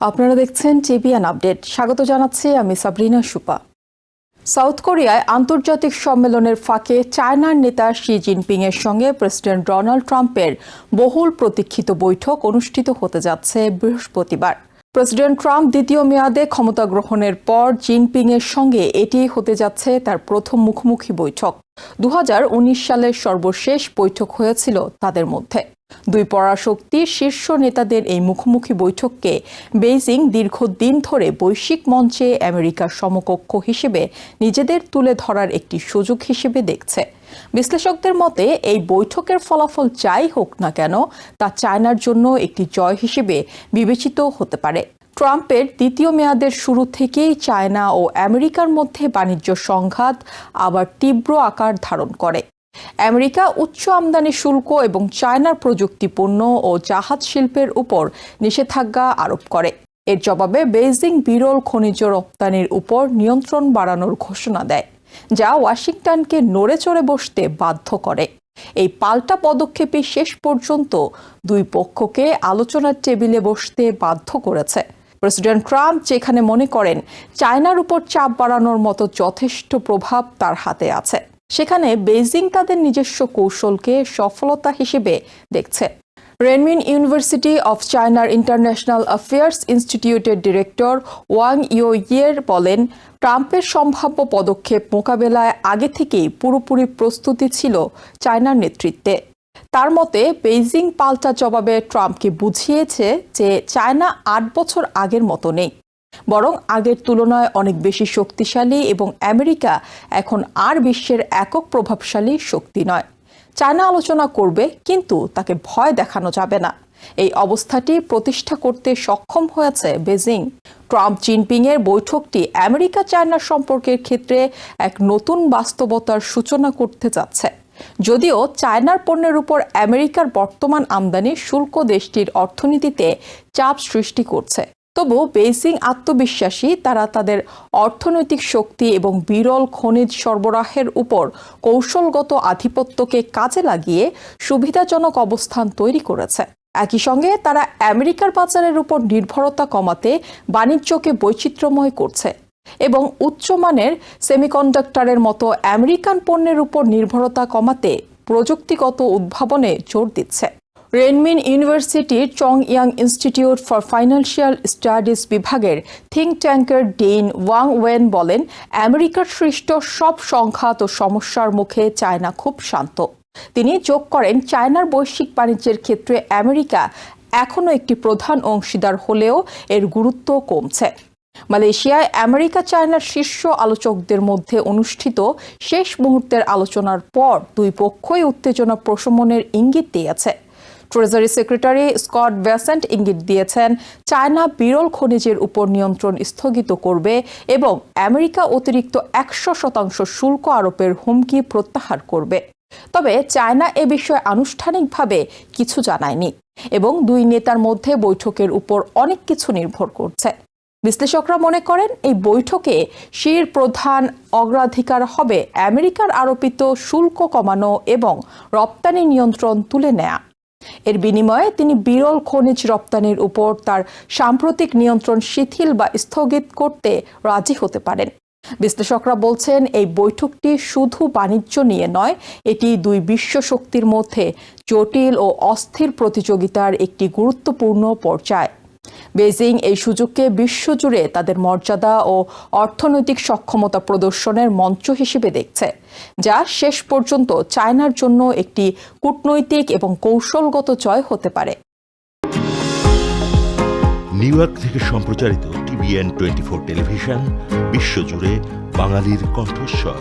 আপনারা দেখছেন TVN update. স্বাগত জানাচ্ছি আমি সাবরিনা সুপা। সাউথ কোরিয়ায় আন্তর্জাতিক সম্মেলনের ফাঁকে চায়নার নেতা শি জিনপিং এর সঙ্গে প্রেসিডেন্ট ডোনাল্ড ট্রাম্পের বহুল প্রতীক্ষিত বৈঠক অনুষ্ঠিত হতে যাচ্ছে বৃহস্পতিবার। প্রেসিডেন্ট ট্রাম্প দ্বিতীয় মেয়াদে ক্ষমতা গ্রহণের পর জিনপিং এর সঙ্গে এটি হতে যাচ্ছে তার প্রথম মুখোমুখি বৈঠক। দু হাজার উনিশ সালের সর্বশেষ বৈঠক হয়েছিল তাদের মধ্যে। দুই পরাশক্তির শীর্ষ নেতাদের এই মুখোমুখি বৈঠককে বেইজিং দীর্ঘদিন ধরে বৈশ্বিক মঞ্চে আমেরিকার সমকক্ষ হিসেবে নিজেদের তুলে ধরার একটি সুযোগ হিসেবে দেখছে। বিশ্লেষকদের মতে, এই বৈঠকের ফলাফল যাই হোক না কেন, তা চায়নার জন্য একটি জয় হিসেবে বিবেচিত হতে পারে। ট্রাম্পের দ্বিতীয় মেয়াদের শুরু থেকেই চায়না ও আমেরিকার মধ্যে বাণিজ্য সংঘাত আবার তীব্র আকার ধারণ করে। আমেরিকা উচ্চ আমদানি শুল্ক এবং চায়নার প্রযুক্তি পণ্য ও জাহাজ শিল্পের উপর নিষেধাজ্ঞা আরোপ করে। এর জবাবে বেইজিং বিরল খনিজ রপ্তানির উপর নিয়ন্ত্রণ বাড়ানোর ঘোষণা দেয়। যা ওয়াশিংটনকে নড়ে চড়ে বসতে বাধ্য করে। এই পাল্টা পদক্ষেপে শেষ পর্যন্ত দুই পক্ষকে আলোচনার টেবিলে বসতে বাধ্য করেছে। প্রেসিডেন্ট ট্রাম্প যেখানে মনে করেন চায়নার উপর চাপ বাড়ানোর মতো যথেষ্ট প্রভাব তার হাতে আছে, সেখানে বেইজিং তাদের নিজস্ব কৌশলকে সফলতা হিসেবে দেখছে। রেনমিন ইউনিভার্সিটি অফ চায়নার ইন্টারন্যাশনাল অ্যাফেয়ার্স ইনস্টিটিউটের ডিরেক্টর ওয়াং ইও ইয়ের বলেন, ট্রাম্পের সম্ভাব্য পদক্ষেপ মোকাবেলায় আগে থেকেই পুরোপুরি প্রস্তুতি ছিল চায়নার নেতৃত্বে। তার মতে, বেইজিং পাল্টা জবাবে ট্রাম্পকে বুঝিয়েছে যে চায়না আট বছর আগের মতো নেই, বরং আগের তুলনায় অনেক বেশি শক্তিশালী এবং আমেরিকা এখন আর বিশ্বের একক প্রভাবশালী শক্তি নয়। চায়না আলোচনা করবে, কিন্তু তাকে ভয় দেখানো যাবে না। এই অবস্থাটি প্রতিষ্ঠা করতে সক্ষম হয়েছে বেজিং। ট্রাম্প জিনপিং এর বৈঠকটি আমেরিকা চায়না সম্পর্কের ক্ষেত্রে এক নতুন বাস্তবতার সূচনা করতে যাচ্ছে। যদিও চায়নার পণ্যের উপর আমেরিকার বর্তমান আমদানি শুল্ক দেশটির অর্থনীতিতে চাপ সৃষ্টি করছে। তবু বেইজিং আত্মবিশ্বাসী, তারা তাদের অর্থনৈতিক শক্তি এবং বিরল খনিজ সরবরাহের উপর কৌশলগত আধিপত্যকে কাজে লাগিয়ে সুবিধাজনক অবস্থান তৈরি করেছে। একই সঙ্গে তারা আমেরিকার বাজারের উপর নির্ভরতা কমাতে বাণিজ্যকে বৈচিত্র্যময় করছে এবং উচ্চমানের সেমিকন্ডাক্টরের মতো আমেরিকান পণ্যের উপর নির্ভরতা কমাতে প্রযুক্তিগত উদ্ভাবনে জোর দিচ্ছে। রেনমিন ইউনিভার্সিটির Chong Yang institute for financial studies বিভাগের থিঙ্ক ট্যাঙ্কের ডেইন ওয়াং ওয়েন বলেন, আমেরিকার সৃষ্ট সব সংঘাত ও সমস্যার মুখে চায়না খুব শান্ত। তিনি যোগ করেন, চায়নার বৈশ্বিক বাণিজ্যের ক্ষেত্রে আমেরিকা এখনও একটি প্রধান অংশীদার হলেও এর গুরুত্ব কমছে। মালয়েশিয়ায় আমেরিকা চায়নার শীর্ষ আলোচকদের মধ্যে অনুষ্ঠিত শেষ মুহূর্তের আলোচনার পর দুই পক্ষই উত্তেজনা প্রশমনের ইঙ্গিত দিয়েছে। ট্রেজারি সেক্রেটারি স্কট ভ্যাসেন্ট ইঙ্গিত দিয়েছেন, চায়না বিরল খনিজের উপর নিয়ন্ত্রণ স্থগিত করবে এবং আমেরিকা অতিরিক্ত একশো শতাংশ শুল্ক আরোপের হুমকি প্রত্যাহার করবে। তবে চায়না এ বিষয়ে আনুষ্ঠানিকভাবে কিছু জানায়নি এবং দুই নেতার মধ্যে বৈঠকের উপর অনেক কিছু নির্ভর করছে। বিশ্লেষকরা মনে করেন, এই বৈঠকে শির প্রধান অগ্রাধিকার হবে আমেরিকার আরোপিত শুল্ক কমানো এবং রপ্তানি নিয়ন্ত্রণ তুলে নেয়া। এর বিনিময়ে তিনি বিরল খনিজ রপ্তানির উপর তার সাম্প্রতিক নিয়ন্ত্রণ শিথিল বা স্থগিত করতে রাজি হতে পারেন। বিশ্লেষকরা বলছেন, এই বৈঠকটি শুধু বাণিজ্য নিয়ে নয়, এটি দুই বিশ্ব শক্তির মধ্যে জটিল ও অস্থির প্রতিযোগিতার একটি গুরুত্বপূর্ণ পর্যায়। বেজিং এই সুযোগকে বিশ্বজুড়ে তাদের মর্যাদা ও অর্থনৈতিক সক্ষমতা প্রদর্শনের মঞ্চ হিসেবে দেখছে, যা শেষ পর্যন্ত চায়নার জন্য একটি কূটনৈতিক এবং কৌশলগত জয় হতে পারে। নিউ ইয়র্ক থেকে সম্প্রচারিত টিভিএন টোয়েন্টি ফোর টেলিভিশন, বিশ্বজুড়ে বাঙালির কণ্ঠস্বর।